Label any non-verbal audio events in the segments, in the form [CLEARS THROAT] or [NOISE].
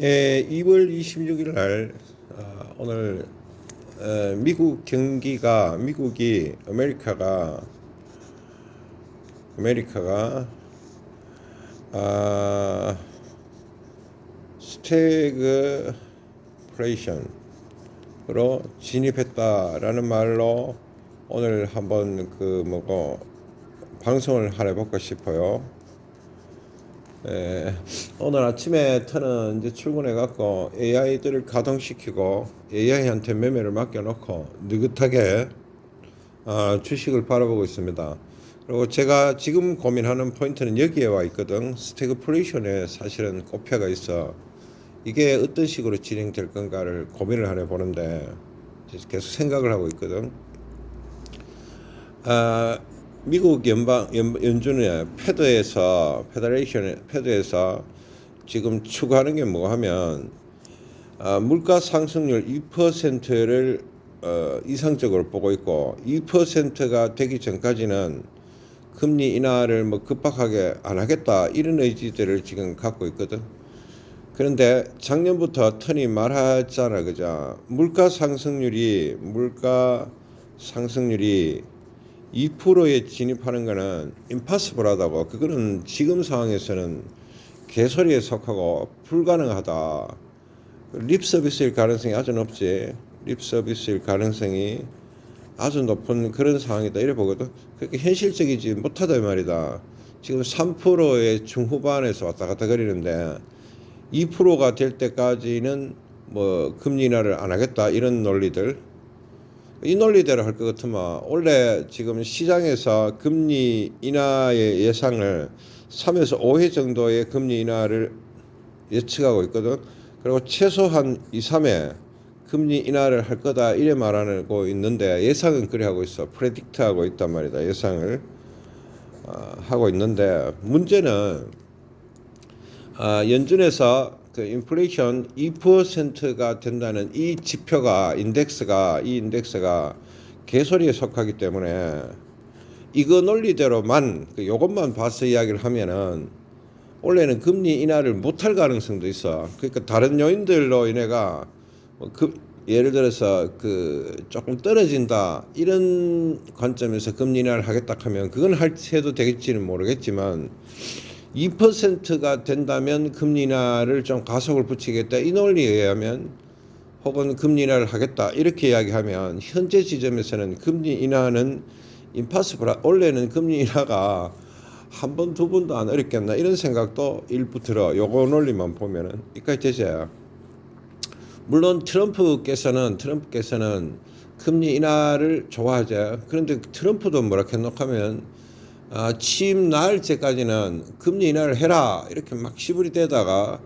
예, 2월 26일 날 아, 오늘 어, 미국 경기가 미국이 아메리카가 아메리카가 아, 스태그 플레이션으로 진입했다라는 말로 오늘 한번 그 뭐고 방송을 하려 볼까 싶어요. 예, 오늘 아침에 저는 이제 출근해 갖고 AI들을 가동시키고 AI한테 매매를 맡겨놓고 느긋하게 아, 주식을 바라보고 있습니다. 그리고 제가 지금 고민하는 포인트는 여기에 와 있거든. 스태그플레이션에 사실은 꽃표가 있어. 이게 어떤 식으로 진행될 건가를 고민을 하려 보는데 계속 생각을 하고 있거든. 아, 미국 연방 연, 연준의 패드에서 페더레이션 패드에서 지금 추구하는 게 뭐 하면 아, 물가 상승률 2%를 어, 이상적으로 보고 있고 2%가 되기 전까지는 금리 인하를 뭐 급박하게 안 하겠다 이런 의지들을 지금 갖고 있거든. 그런데 작년부터 턴이 말하잖아, 그죠? 물가 상승률이 물가 상승률이 2%에 진입하는 거는 임파서블하다고 그거는 지금 상황에서는 개소리에 속하고 불가능하다. 립 서비스일 가능성이 아주 높지. 립 서비스일 가능성이 아주 높은 그런 상황이다 이래 보거든. 그렇게 현실적이지 못하다 이 말이다. 지금 3%의 중후반에서 왔다 갔다 거리는데 2%가 될 때까지는 뭐 금리 인하를 안 하겠다 이런 논리들 이 논리대로 할 것 같으면 원래 지금 시장에서 금리 인하의 예상을 3에서 5회 정도의 금리 인하를 예측하고 있거든. 그리고 최소한 2, 3회 금리 인하를 할 거다 이래 말하고 있는데 예상은 그래 하고 있어. 프레딕트 하고 있단 말이다. 예상을 어, 하고 있는데 문제는 아, 연준에서 그 인플레이션 2%가 된다는 이 지표가 인덱스가 이 인덱스가 개소리에 속하기 때문에 이거 논리대로만 그 요것만 봐서 이야기를 하면은 원래는 금리 인하를 못할 가능성도 있어. 그러니까 다른 요인들로 인해가 뭐그 예를 들어서 그 조금 떨어진다 이런 관점에서 금리 인하를 하겠다 하면 그건 할 해도 되겠지는 모르겠지만 2%가 된다면 금리 인하를 좀 가속을 붙이겠다 이 논리에 의하면 혹은 금리 인하를 하겠다 이렇게 이야기하면 현재 지점에서는 금리 인하는 임파서블 원래는 금리 인하가 한 번 두 번도 안 어렵겠나 이런 생각도 일부 들어 요거 논리만 보면은 이까지 되죠. 물론 트럼프께서는 트럼프께서는 금리 인하를 좋아하죠. 그런데 트럼프도 뭐라 해놓고 하면 아, 취임 날째까지는 금리 인하를 해라. 이렇게 막 시부리 대다가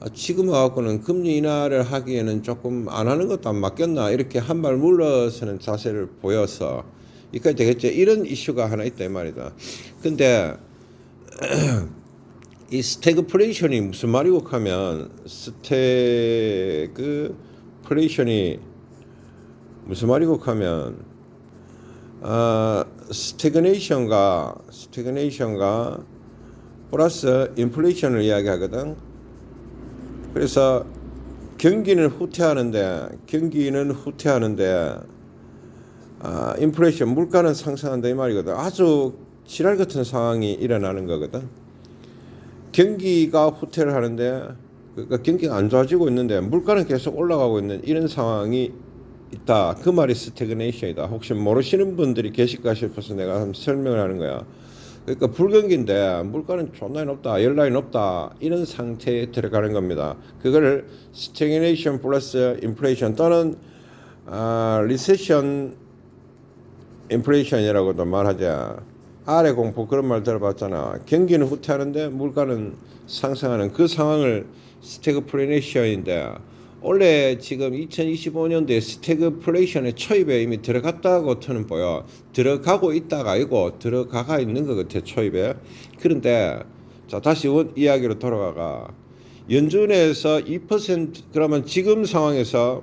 아, 지금 와갖고는 금리 인하를 하기에는 조금 안 하는 것도 안 맞겠나? 이렇게 한 발 물러서는 자세를 보여서 이까지 되겠죠 이런 이슈가 하나 있다 이 말이다. 근데 [CLEARS THROAT] 이 스태그플레이션이 무슨 말이고 하면 스태그플레이션이 무슨 말이고 하면 아, 스태그네이션과 스태그네이션과 플러스 인플레이션을 이야기하거든. 그래서 경기는 후퇴하는데 경기는 후퇴하는데 아, 인플레이션 물가는 상승한다 이 말이거든. 아주 지랄 같은 상황이 일어나는 거거든. 경기가 후퇴를 하는데 그러니까 경기가 안 좋아지고 있는데 물가는 계속 올라가고 있는 이런 상황이 있다. 그 말이 스태그네이션이다. 혹시 모르시는 분들이 계실까 싶어서 내가 한번 설명을 하는 거야. 그러니까 불경기인데 물가는 존나 높다, 연락이 높다 이런 상태에 들어가는 겁니다. 그거를 스태그네이션 플러스 인플레이션 또는 아, 리세션 인플레이션이라고도 말하자. 아래 공포 그런 말 들어봤잖아. 경기는 후퇴하는데 물가는 상승하는 그 상황을 스태그플레이션인데 원래 지금 2025년도에 스태그플레이션의 초입에 이미 들어갔다고 저는 보여. 들어가고 있다가 아니고 들어가가 있는 것 같아 초입에. 그런데 자 다시 원 이야기로 돌아가가 연준에서 2% 그러면 지금 상황에서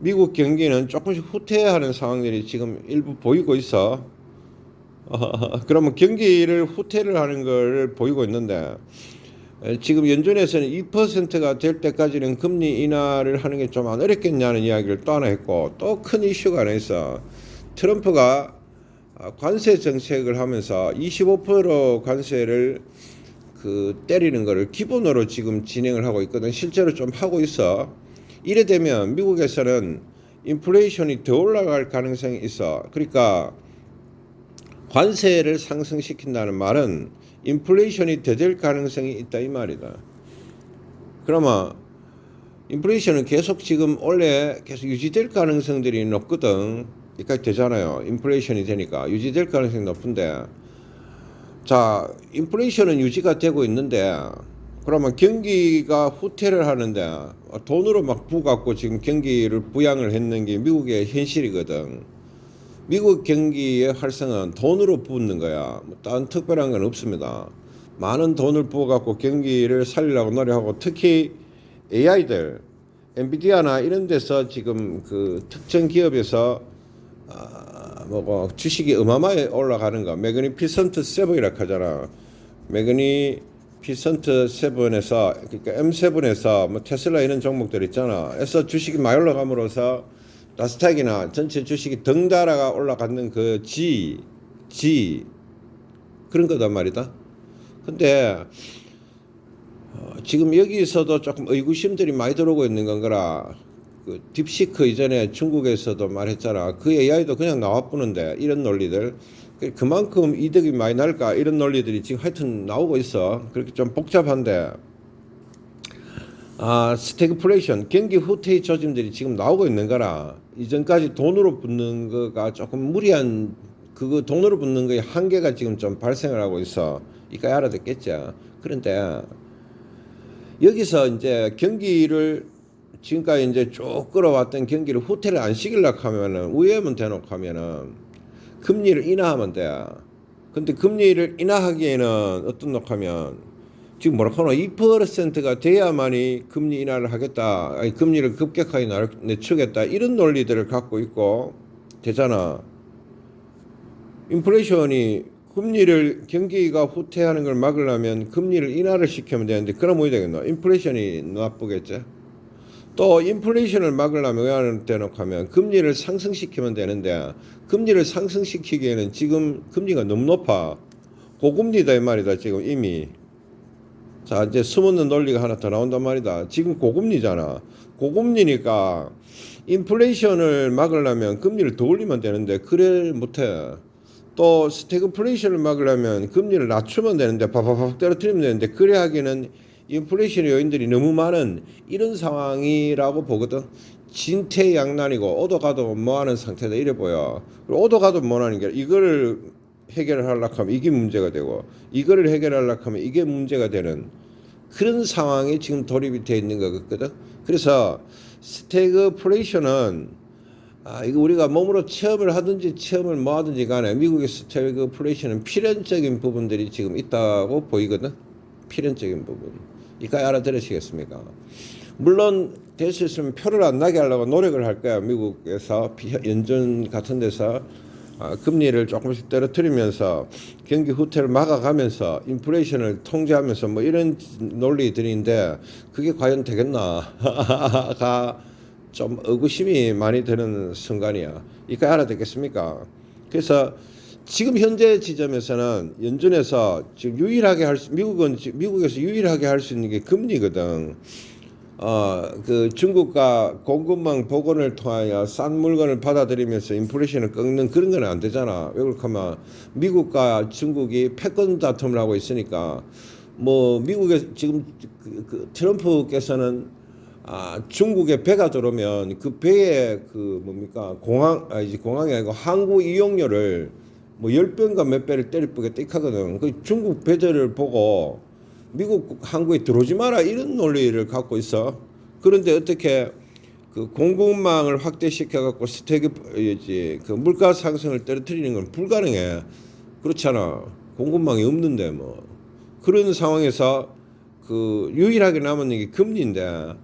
미국 경기는 조금씩 후퇴하는 상황들이 지금 일부 보이고 있어. 어, [LAUGHS] 그러면 경기를 후퇴를 하는 걸 보이고 있는데 에, 지금 연준에서는 2%가 될 때까지는 금리 인하를 하는 게 좀 안 어렵겠냐는 이야기를 또 하나 했고 또 큰 이슈가 있어. 트럼프가 아, 관세 정책을 하면서 25% 관세를 그 때리는 거를 기본으로 지금 진행을 하고 있거든. 실제로 좀 하고 있어. 이래 되면 미국에서는 인플레이션이 더 올라갈 가능성이 있어. 그러니까 관세를 상승시킨다는 말은 인플레이션이 더될 가능성이 있다 이 말이다. 그러면 인플레이션은 계속 지금 원래 계속 유지될 가능성들이 높거든. 여기까지 되잖아요. 인플레이션이 되니까 유지될 가능성이 높은데 자 인플레이션은 유지가 되고 있는데 그러면 경기가 후퇴를 하는데 돈으로 막 부갖고 지금 경기를 부양을 했는 게 미국의 현실이거든. 미국 경기의 활성은 돈으로 붓는 거야. 뭐 다른 특별한 건 없습니다. 많은 돈을 부어갖고 경기를 살리려고 노력하고 특히 AI들, 엔비디아나 이런 데서 지금 그 특정 기업에서 아, 뭐고 주식이 어마어마하게 올라가는 거. 매그니 피선트 세븐이라 하잖아. 매그니 피선트 세븐에서 그러니까 M7에서 뭐 테슬라 이런 종목들 있잖아. 에서 주식이 많이 올라감으로써 나스닥이나 전체 주식이 덩달아가 올라가는 그 G, G 그런 거단 말이다. 근데 어, 지금 여기서도 조금 의구심들이 많이 들어오고 있는 건 거라. 그 딥시크 이전에 중국에서도 말했잖아. 그 AI도 그냥 나와보는데 이런 논리들 그- 그만큼 이득이 많이 날까 이런 논리들이 지금 하여튼 나오고 있어. 그렇게 좀 복잡한데 아 스태그플레이션 경기 후퇴의 조짐들이 지금 나오고 있는 거라 이전까지 돈으로 붙는 거가 조금 무리한 그거 돈으로 붙는 거의 한계가 지금 좀 발생을 하고 있어. 이까지 알아듣겠죠. 그런데 여기서 이제 경기를 지금까지 이제 쭉 끌어왔던 경기를 후퇴를 안 시키려고 하면은 우회만 대놓고 하면은 금리를 인하하면 돼. 근데 금리를 인하하기에는 어떤 녹하면 지금 뭐라 하나 2%가 돼야만이 금리 인하를 하겠다. 아니 금리를 급격하게 날- 늦추겠다. 이런 논리들을 갖고 있고 되잖아. 인플레이션이 금리를 경기가 후퇴하는 걸 막으려면 금리를 인하를 시키면 되는데 그럼 뭐 되겠노? 인플레이션이 나쁘겠지. 또 인플레이션을 막으려면 왜 하는 대놓고 하면 금리를 상승시키면 되는데 금리를 상승시키기에는 지금 금리가 너무 높아. 고금리다 이 말이다 지금 이미. 자 이제 숨어있는 논리가 하나 더 나온단 말이다. 지금 고금리잖아. 고금리니까 인플레이션을 막으려면 금리를 더 올리면 되는데 그래 못해. 또 스태그플레이션을 막으려면 금리를 낮추면 되는데 바바박 떨어뜨리면 되는데 그래 하기에는 인플레이션 요인들이 너무 많은 이런 상황이라고 보거든. 진퇴양난이고 오도 가도 뭐하는 상태다 이래 보여. 오도 가도 뭐하는 게 이거를 해결을 하려고 하면 이게 문제가 되고 이거를 해결하려고 하면 이게 문제가 되는 그런 상황에 지금 돌입이 되어 있는 것 같거든. 그래서 스태그플레이션은 아, 이거 우리가 몸으로 체험을 하든지 체험을 뭐 하든지 간에 미국의 스태그플레이션은 필연적인 부분들이 지금 있다고 보이거든. 필연적인 부분. 이까지 알아들으시겠습니까? 물론 될 수 있으면 표를 안 나게 하려고 노력을 할 거야. 미국에서 비- 연준 같은 데서 아, 금리를 조금씩 떨어뜨리면서 경기 후퇴를 막아가면서 인플레이션을 통제하면서 뭐 이런 논리들인데 그게 과연 되겠나가 [LAUGHS] 좀 의구심이 많이 드는 순간이야. 이까 알아듣겠습니까? 그래서 지금 현재 지점에서는 연준에서 지금 유일하게 할 수, 미국은 지- 미국에서 유일하게 할 수 있는 게 금리거든. 어, 그 중국과 공급망 복원을 통하여 싼 물건을 받아들이면서 인플레이션을 꺾는 그런 건 안 되잖아. 왜 그렇냐면 미국과 중국이 패권 다툼을 하고 있으니까 뭐 미국에 지금 그, 그 트럼프께서는 아, 중국에 배가 들어오면 그 배에 그 뭡니까 공항 아 이제 공항이 아니고 항구 이용료를 뭐 열 배인가 몇 배를 때리쁘게 띡하거든. 그 중국 배들을 보고 미국 항구에 들어오지 마라 이런 논리를 갖고 있어. 그런데 어떻게 그 공급망을 확대시켜 갖고 스태그 이제 그 물가 상승을 떨어뜨리는 건 불가능해. 그렇잖아. 공급망이 없는데 뭐 그런 상황에서 그 유일하게 남은 게 금리인데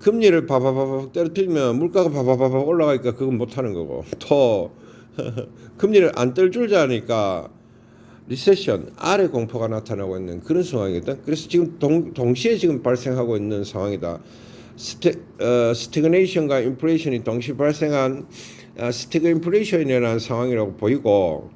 금리를 바바바박 떨어뜨리면 물가가 바바바박 올라가니까 그건 못 하는 거고 또 [LAUGHS] 금리를 안 떨줄 아니까 리세션 아래 공포가 나타나고 있는 그런 상황이거든. 그래서 지금 동, 동시에 지금 발생하고 있는 상황이다. 스태, 어, 스태그네이션과 인플레이션이 동시 발생한 어, 스태그 인플레이션이라는 상황이라고 보이고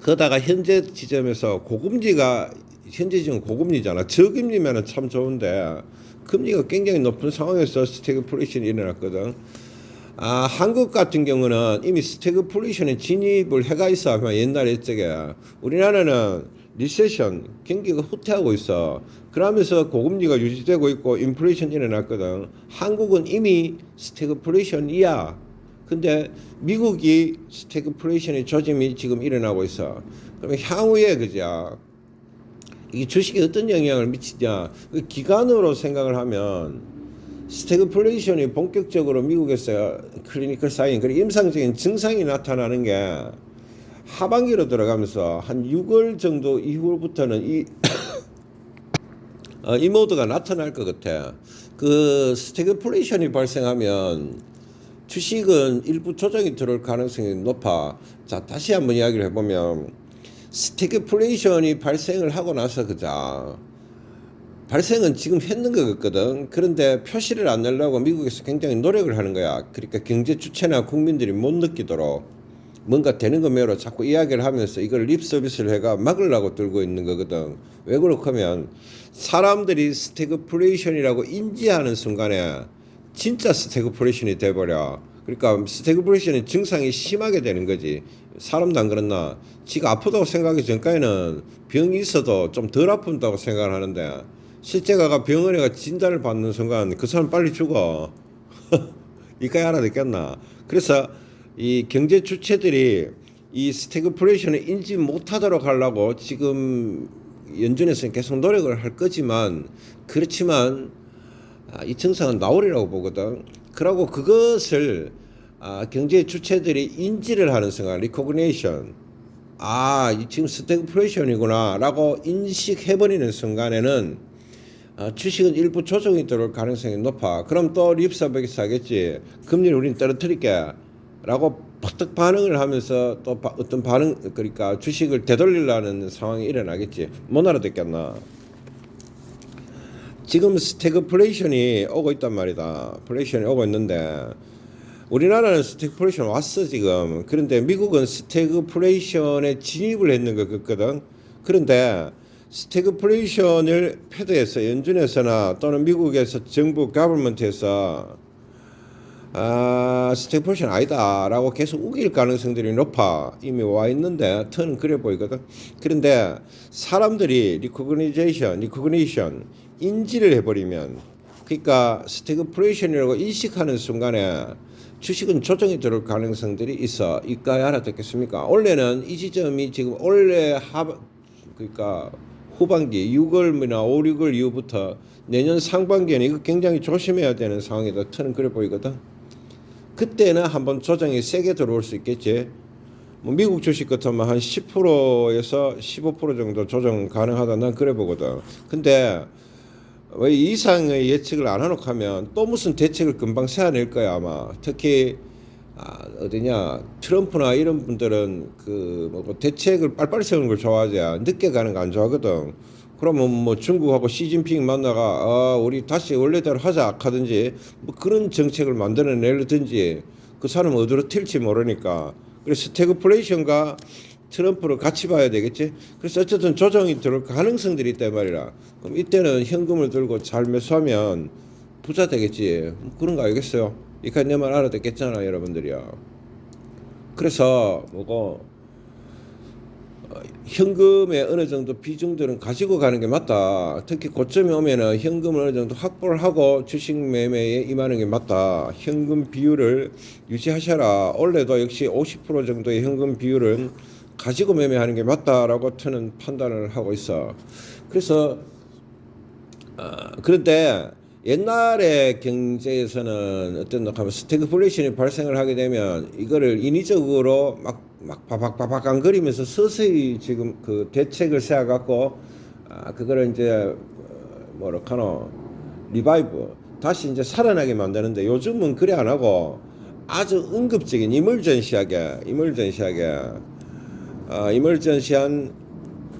그러다가 현재 지점에서 고금리가 현재 지금 고금리잖아. 저금리면은 참 좋은데 금리가 굉장히 높은 상황에서 스태그플레이션이 일어났거든. 아 한국 같은 경우는 이미 스태그플레이션에 진입을 해가 있어. 아마 옛날에 저게 우리나라는 리세션 경기가 후퇴하고 있어. 그러면서 고금리가 유지되고 있고 인플레이션 일어났거든. 한국은 이미 스태그플레이션이야. 근데 미국이 스태그플레이션의 조짐이 지금 일어나고 있어. 그러면 향후에 그죠? 이 주식에 어떤 영향을 미치냐? 그 기간으로 생각을 하면 스태그플레이션이 본격적으로 미국에서 클리니컬 사인 그리고 임상적인 증상이 나타나는 게 하반기로 들어가면서 한 6월 정도 이후부터는 이, [COUGHS] 어, 이 모드가 나타날 것 같아. 그 스태그플레이션이 발생하면 주식은 일부 조정이 들어올 가능성이 높아. 자, 다시 한번 이야기를 해보면 스태그플레이션이 발생을 하고 나서 그자 발생은 지금 했는 것 같거든. 그런데 표시를 안 내려고 미국에서 굉장히 노력을 하는 거야. 그러니까 경제 주체나 국민들이 못 느끼도록 뭔가 되는 거 매로 자꾸 이야기를 하면서 이걸 립 서비스를 해가 막으려고 들고 있는 거거든. 왜 그렇냐면 사람들이 스태그플레이션이라고 인지하는 순간에 진짜 스태그플레이션이 돼버려. 그러니까 스태그플레이션의 증상이 심하게 되는 거지. 사람도 안 그렇나? 지가 아프다고 생각하기 전까지는 병이 있어도 좀 덜 아픈다고 생각을 하는데 실제 가가 병원에 가 진단을 받는 순간 그 사람 빨리 죽어. [LAUGHS] 이까지 알아듣겠나? 그래서 이 경제 주체들이 이 스태그플레이션을 인지 못하도록 하려고 지금 연준에서는 계속 노력을 할 거지만 그렇지만 아, 이 증상은 나오리라고 보거든. 그러고 그것을 아, 경제 주체들이 인지를 하는 순간, 리코그네이션. 아, 이 지금 스태그플레이션이구나. 라고 인식해버리는 순간에는 아, 주식은 일부 조정이 들어올 가능성이 높아. 그럼 또 립서비스 하겠지. 금리를 우린 떨어뜨릴게. 라고 퍼뜩 반응을 하면서 또 바, 어떤 반응, 그러니까 주식을 되돌리려는 상황이 일어나겠지. 못 알아듣겠나. 지금 스태그플레이션이 오고 있단 말이다. 플레이션이 오고 있는데 우리나라는 스태그플레이션 왔어 지금. 그런데 미국은 스태그플레이션에 진입을 했는 것 같거든. 그런데 스태그플레이션을 패드에서 연준에서나 또는 미국에서 정부 가버먼트에서 아, 스태그플레이션 아니다라고 계속 우길 가능성들이 높아 이미 와 있는데 턴은 그래 보이거든. 그런데 사람들이 리코그니제이션, 리코그니션 인지를 해버리면 그러니까 스태그플레이션이라고 인식하는 순간에 주식은 조정이 들어올 가능성들이 있어. 이까지 알아듣겠습니까? 원래는 이 지점이 지금 올해 하 그러니까 후반기 6월이나 5, 6월 이후부터 내년 상반기에는 이거 굉장히 조심해야 되는 상황이다. 턴은 그래 보이거든. 그때는 한번 조정이 세게 들어올 수 있겠지. 뭐 미국 주식 같으면 한 10%에서 15% 정도 조정 가능하다. 난 그래 보거든. 근데 왜 이상의 예측을 안 해놓고 하면 또 무슨 대책을 금방 세워낼 거야 아마. 특히 아, 어디냐 트럼프나 이런 분들은 그 뭐 대책을 빨리빨리 세우는 걸 좋아하지 늦게 가는 거 안 좋아하거든. 그러면 뭐 중국하고 시진핑 만나가 아, 우리 다시 원래대로 하자 하든지 뭐 그런 정책을 만들어내든지 그 사람 어디로 튈지 모르니까 그래서 스태그플레이션과 트럼프를 같이 봐야 되겠지. 그래서 어쨌든 조정이 들어올 가능성들이 있단 말이라. 그럼 이때는 현금을 들고 잘 매수하면 부자 되겠지. 뭐 그런 거 알겠어요. 이까 내 말 알아듣겠잖아 여러분들이요. 그래서 뭐고 어, 현금의 어느 정도 비중들은 가지고 가는 게 맞다. 특히 고점이 오면은 현금을 어느 정도 확보를 하고 주식 매매에 임하는 게 맞다. 현금 비율을 유지하셔라. 원래도 역시 50% 정도의 현금 비율은 가지고 매매하는 게 맞다라고 저는 판단을 하고 있어. 그래서 어, 그런데 옛날에 경제에서는 어떤 하면 스태그플레이션이 발생을 하게 되면 이거를 인위적으로 막, 막 바박바박 안 거리면서 서서히 지금 그 대책을 세워갖고 아, 그거를 이제 어, 뭐라 카노 리바이브 다시 이제 살아나게 만드는데 요즘은 그래 안 하고 아주 응급적인 이멀전시하게 이멀전시하게 아, 이멀전시한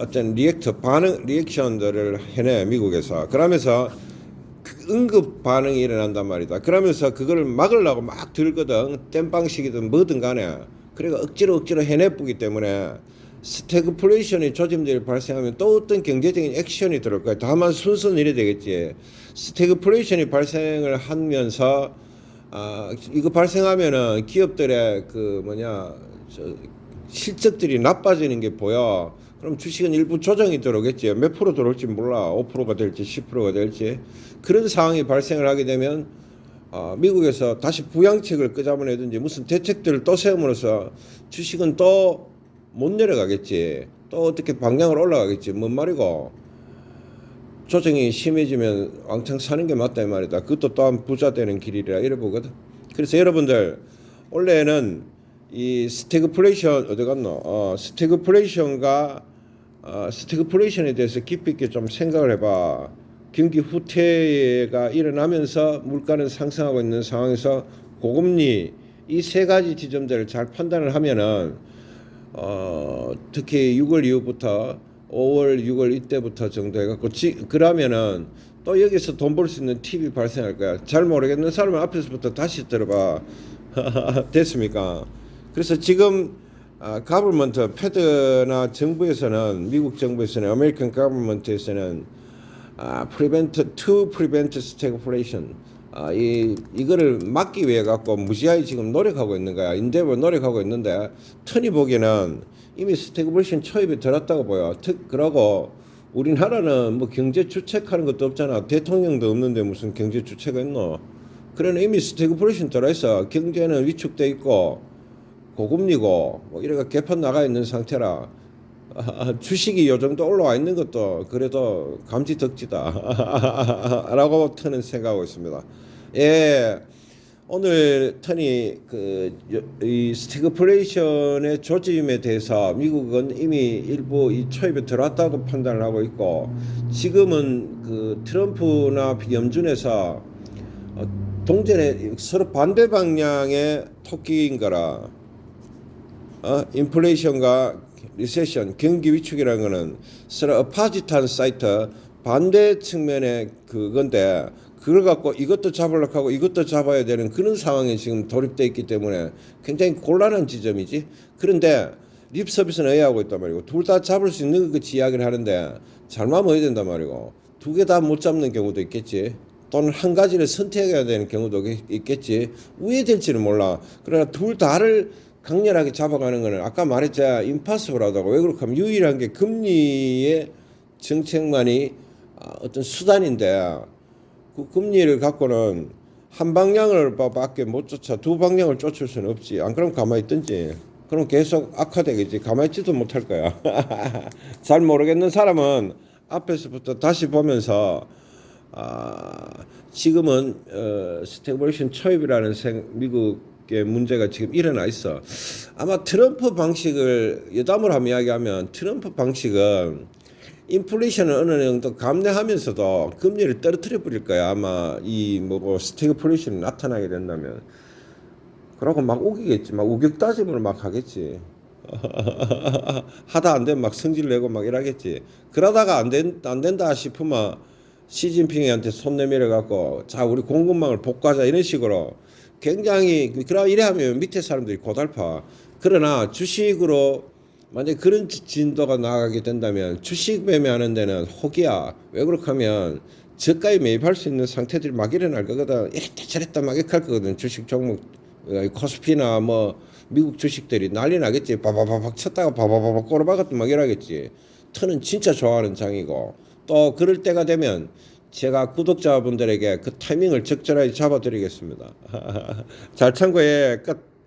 어떤 리액터 반응 리액션들을 해내 미국에서. 그러면서 그 응급 반응이 일어난단 말이다. 그러면서 그걸 막으려고 막 들거든. 땜방식이든 뭐든 간에. 그래가 억지로 억지로 해내쁘기 때문에 스태그플레이션이 조짐들이 발생하면 또 어떤 경제적인 액션이 들어올 거야. 다만 순서는 이래 되겠지. 스태그플레이션이 발생을 하면서 아 이거 발생하면은 기업들의 그 뭐냐 저 실적들이 나빠지는 게 보여. 그럼 주식은 일부 조정이 들어오겠지. 몇 프로 들어올지 몰라. 5%가 될지 10%가 될지. 그런 상황이 발생을 하게 되면 아, 미국에서 다시 부양책을 끄잡아내든지 무슨 대책들을 또 세움으로써 주식은 또 못 내려가겠지. 또 어떻게 방향을 올라가겠지. 뭔 말이고. 조정이 심해지면 왕창 사는 게 맞다 이 말이다. 그것도 또한 부자 되는 길이라 이래 보거든. 그래서 여러분들 원래는 이 스태그플레이션 어디 갔노? 어, 스태그플레이션과 어, 스태그플레이션에 대해서 깊이 있게 좀 생각을 해봐. 경기 후퇴가 일어나면서 물가는 상승하고 있는 상황에서 고금리 이 세 가지 지점들을 잘 판단을 하면은 어, 특히 6월 이후부터 5월, 6월 이때부터 정도 해갖고 지, 그러면은 또 여기서 돈 벌 수 있는 팁이 발생할 거야. 잘 모르겠는 사람은 앞에서부터 다시 들어봐. [LAUGHS] 됐습니까? 그래서 지금 아, 가버먼트 패드나 정부에서는 미국 정부에서는 아메리칸 가버먼트에서는 아, prevent to prevent 아, 이 이거를 막기 위해 갖고 무지하게 지금 노력하고 있는 거야. 인대버 노력하고 있는데 턴이 보기에는 이미 스태그플레이션 초입에 들었다고 보여. 특 그러고 우리나라는 뭐 경제 주책하는 것도 없잖아. 대통령도 없는데 무슨 경제 주체가 있노? 그러나 이미 스태그플레이션 들어있어. 경제는 위축돼 있고 고금리고 뭐 이래가 개판 나가 있는 상태라 아, 주식이 요 정도 올라와 있는 것도 그래도 감지덕지다 [LAUGHS] 라고 저는 생각하고 있습니다. 예. 오늘 턴이 그이 스태그플레이션의 조짐에 대해서 미국은 이미 일부 이 초입에 들어왔다고 판단을 하고 있고 지금은 그 트럼프나 염준에서 어, 동전에 서로 반대 방향의 토끼인 거라 어, 인플레이션과 리세션, 경기 위축이라는 거는 서로 어파짓한 사이트 반대 측면의 그건데 그걸 갖고 이것도 잡으려고 하고 이것도 잡아야 되는 그런 상황에 지금 돌입돼 있기 때문에 굉장히 곤란한 지점이지. 그런데 립 서비스는 의하고 있단 말이고 둘 다 잡을 수 있는 그 이야기를 하는데 잘만 해야 된단 말이고 두 개 다 못 잡는 경우도 있겠지. 또는 한 가지를 선택해야 되는 경우도 있겠지. 우회될지는 몰라. 그러나 둘 다를 강렬하게 잡아가는 거는 아까 말했자 임파서블하다고. 왜 그렇게 하면 유일한 게 금리의 정책만이 아, 어떤 수단인데 그 금리를 갖고는 한 방향을 밖에 못 쫓아 두 방향을 쫓을 수는 없지. 안 그러면 가만히 있든지. 그럼 계속 악화되겠지. 가만히 있지도 못할 거야. [LAUGHS] 잘 모르겠는 사람은 앞에서부터 다시 보면서 아, 지금은 어, 스태그블레이션 초입이라는 생, 미국의 문제가 지금 일어나 있어. 아마 트럼프 방식을 여담을 하면 이야기하면 트럼프 방식은 인플레이션을 어느 정도 감내하면서도 금리를 떨어뜨려 버릴 거야. 아마 이 뭐고 스태그플레이션이 나타나게 된다면. 그러고 막 우기겠지. 막 우격 따짐을 막 하겠지. [LAUGHS] 하다 안 되면 막 성질 내고 막 이러겠지. 그러다가 안, 된, 안 된다 싶으면 시진핑한테 손 내밀어 갖고 자 우리 공급망을 복구하자 이런 식으로 굉장히 그러 이래 하면 밑에 사람들이 고달파. 그러나 주식으로 만약 그런 지- 진도가 나가게 된다면 주식 매매하는 데는 혹이야. 왜 그렇게 하면 저가에 매입할 수 있는 상태들이 막 일어날 거거든. 이랬다 저랬다 막 이렇게 할 거거든. 주식 종목 어, 코스피나 뭐 미국 주식들이 난리 나겠지. 바바바박 쳤다가 바바바박 꼬라박았다 막 이러겠지. 터는 진짜 좋아하는 장이고 또 그럴 때가 되면 제가 구독자분들에게 그 타이밍을 적절하게 잡아드리겠습니다. [LAUGHS] 잘 참고해 끝.